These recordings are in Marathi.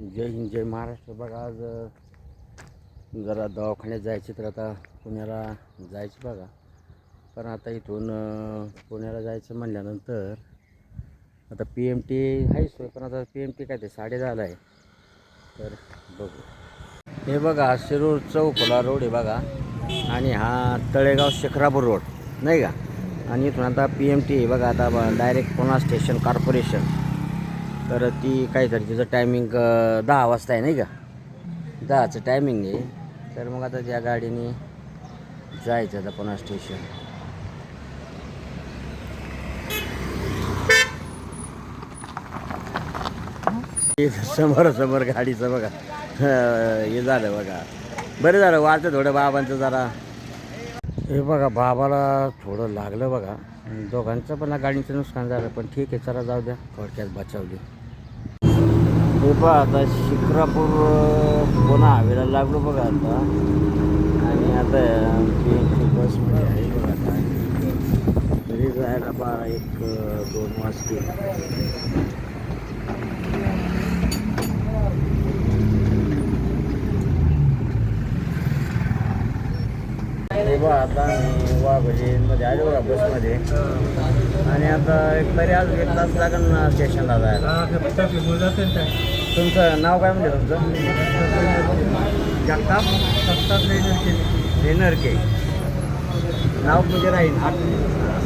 जय हिंद जय महाराष्ट्र. बघा आज जरा दवाखान्यात जायचे तर आता पुण्याला जायचे बघा. पण आता इथून पुण्याला जायचं म्हणल्यानंतर आता पी एम टी आहे सोय पण आता पी एम टी काय ते साडे दहाला आहे. तर बघू. हे बघा शिरूर चौकोला रोड आहे बघा. आणि हा तळेगाव शेखरापूर रोड नाही का? आणि इथून आता पी एम टी आहे बघा आता डायरेक्ट पुणा स्टेशन कॉर्पोरेशन तर ती काहीतरी तिचं टायमिंग दहा वाजता आहे नाही का? दहाचं टायमिंग आहे. तर मग आता त्या गाडीने जायचं आता पुन्हा स्टेशन समोर समोर गाडीचं बघा. हे झालं बघा. बरं झालं वाटतं थोडं बाबांचं जरा. हे बघा बाबाला थोडं लागलं बघा. दोघांचं पण गाडीचं नुकसान झालं पण ठीक आहे चला जाऊ द्या. थोडक्यात बचावली. हे पहा आता शिक्रापूर पुन्हा हवेला लागलो बघा आता. आणि आता आमची आमची बसमध्ये आहे बघा आता. घरी जायला बारा एक दोन वाजते बघा आता मी वाघोलीमध्ये आलो बघा बसमध्ये आणि आता एक तरी आज एक तास लागेल ना स्टेशनला जायला. तुमचं नाव काय म्हणजे तुमचं? जगताप? के. नाव म्हणजे राहील.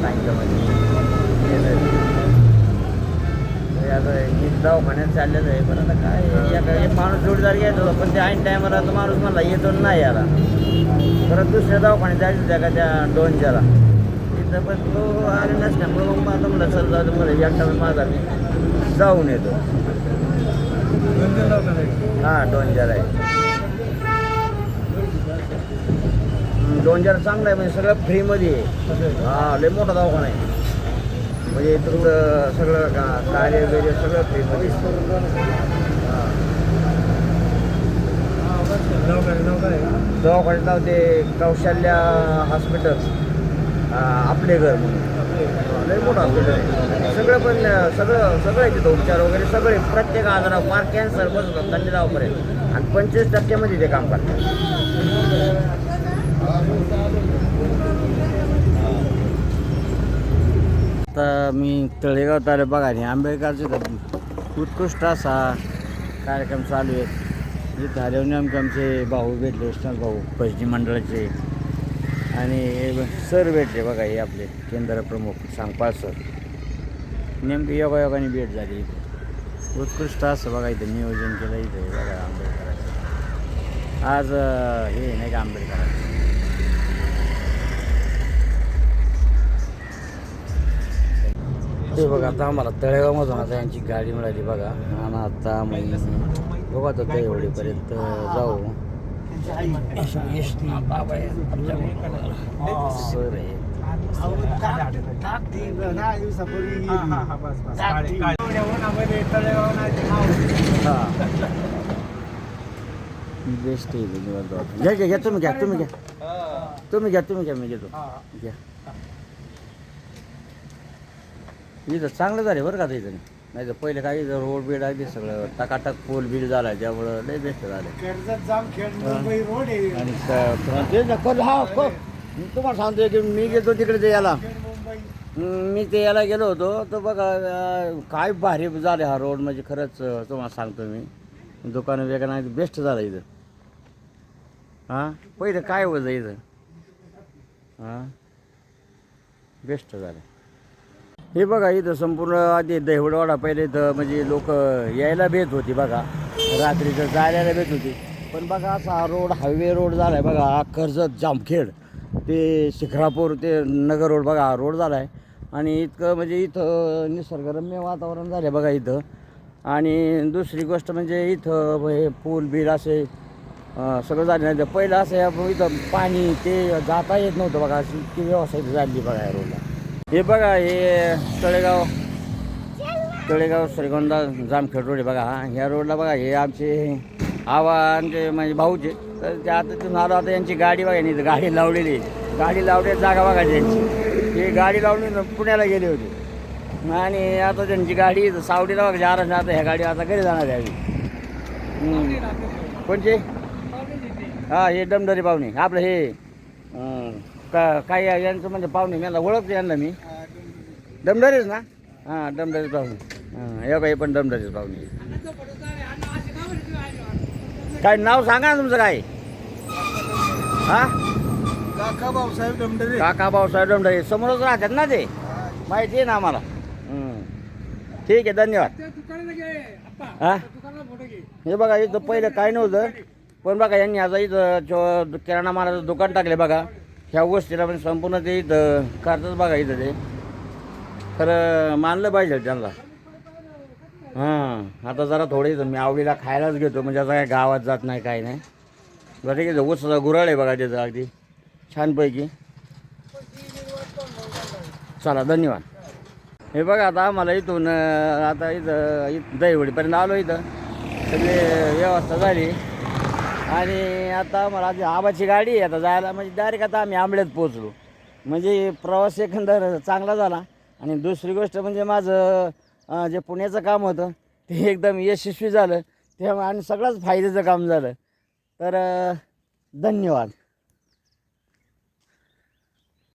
सांगितलं म्हणजे आता दवाखान्यात चाललेलं आहे पण आता काय एका एक माणूस जोडीदार घ्यायचा होता पण ते ऐन टायमाला तो माणूस म्हणला येतो नाही परत दुसऱ्या दवाखान्यात जायचं होत्या का त्या तिथं पण तो आले नसल्यामुळे मग आता म्हणलं चल जाऊ दे मला एकटा माझा मी जाऊन येतो. हां दोनच्याला आहे. हजार चांगलं आहे म्हणजे सगळं फ्रीमध्ये आहे. हा लय मोठा दवाखाना आहे. म्हणजे तुमचं सगळं का- कार्य वगैरे सगळं फ्रीमध्ये दवाखान्यात नाव ते कौशल्या हॉस्पिटल आपले घर म्हणून. लय मोठं हॉस्पिटल आहे. सगळं पण सगळं सगळं तिथं उपचार वगैरे सगळे प्रत्येक आजारावर फार कॅन्सर बसतात खंडितावपर्यंत आणि पंचवीस टक्क्यामध्ये ते काम करतात आता मी तळेगाव तारे बघा आणि आंबेडकरचे उत्कृष्ट असा कार्यक्रम चालू आहे. इथं आल्यावर नेमके आमचे भाऊ भेटले वैष्णव भाऊ पश्चिम मंडळाचे. आणि सर भेटले बघा हे आपले केंद्र प्रमुख सांगपाळ सर. नेमकी योगायोगाने भेट झाली इथे. उत्कृष्ट असं बघा इथं नियोजन केलं इथे बघा आंबेडकरांचं. आज हे नाही का आंबेडकरांचं. ते बघा आता आम्हाला तळेगावमधून आता यांची गाडी मिळाली बघा. आणि आता मग बघा आता तळेवडीपर्यंत जाऊ. बाबा सर बेस्ट आहे. घ्या घ्या घ्या तुम्ही घ्या तुम्ही घ्या. तुम्ही घ्या तुम्ही घ्या मी घेतो. घ्या. इथं चांगलं झालं बरं का इथं नाही तर पहिले काय इथं रोड बीड आहे सगळं टकाटक पोल बिल झाला त्यामुळं लय बेस्ट झालं कर्जत जामखेड मुंबई रोड आहे. आणि हा तुम्हाला सांगतोय की मी गेलो तिकडे ते याला. मी ते याला गेलो होतो तर बघा काय भारी झाले हा रोड. म्हणजे खरंच तुम्हाला सांगतो मी. दुकानं वेगळं बेस्ट झालं इथं. हां? पहिलं काय होतं इथं? हां? बेस्ट झालं हे बघा इथं संपूर्ण आधी दहिवडवाडा पहिले इथं म्हणजे लोक यायला भेट होती बघा. रात्रीचं जायला भेट होती. पण बघा असा हा रोड हायवे रोड झाला आहे बघा हा कर्जत जामखेड. ते शिखरापूर ते नगर रोड बघा हा रोड झाला आहे आणि इतकं म्हणजे इथं निसर्गरम्य वातावरण झालं आहे बघा इथं. आणि दुसरी गोष्ट म्हणजे इथं हे पूल बिल असे सगळं झालं नाही. पहिलं असं या- इथं पाणी ते जाता येत नव्हतं बघा. अशी इतकी व्यवस्था झाली बघा या रोडला. हे बघा हे तळेगाव तळेगाव श्रीगोंदा जामखेड रोड आहे बघा हा. ह्या रोडला बघा हे आमचे आवा आमचे म्हणजे भाऊचे. तर ते आता तिथून आलो आता यांची गाडी बघा नाही गाडी लावलेली आहे. गाडी लावली जागा बघा त्यांची. ही गाडी लावली पुण्याला गेली होती. आणि आता त्यांची गाडी सावडीला बघा जाणार आता ह्या गाडी आता घरी जाणार आहे आम्ही. कोणचे? हा हे डमडरी पाहुणे आपलं हे का काय या- यांचं म्हणजे पाहुणे मला ओळखते यांना मी. दमदारीच ना? हां दमदारीच पाहुणे. हां हे काही पण दमदारीच पाहुणे. काय नाव सांगा ना तुमचं काय? हां? काका भाऊसाहेब दमडरे काका भाऊसाहेब डमडरे समोरच राहतात ना ते? माहिती आहे ना आम्हाला. ठीक आहे धन्यवाद. हा? हे बघा इथं पहिलं काय नव्हतं. पण बघा यांनी आता इथं चो- किराणा मालाचं दुकान टाकले बघा. ह्या गोष्टीला पण संपूर्ण ते इथं करतात बघा इथं ते. खरं मानलं पाहिजे त्यांना. हां आता जरा थोडे इथं मी आवडीला खायलाच घेतो म्हणजे आता काय गावात जात नाही काय नाही. बरं ठीक आहे ऊस गुराळ आहे बघा त्याचं अगदी. छानपैकी. चला धन्यवाद. हे बघा आता आम्हाला इथून आता इथं इथं दहीवडीपर्यंत आलो इथं. सगळे व्यवस्था झाली. आणि आता मला आज आबाची गाडी आहे. आता जायला म्हणजे डायरेक्ट आता आम्ही आंबळ्यात पोचलो म्हणजे प्रवास एकंदर चांगला झाला. आणि दुसरी गोष्ट म्हणजे माझं जे पुण्याचं काम होतं ते एकदम यशस्वी झालं. तेव्हा आणि सगळंच फायद्याचं काम झालं. तर धन्यवाद.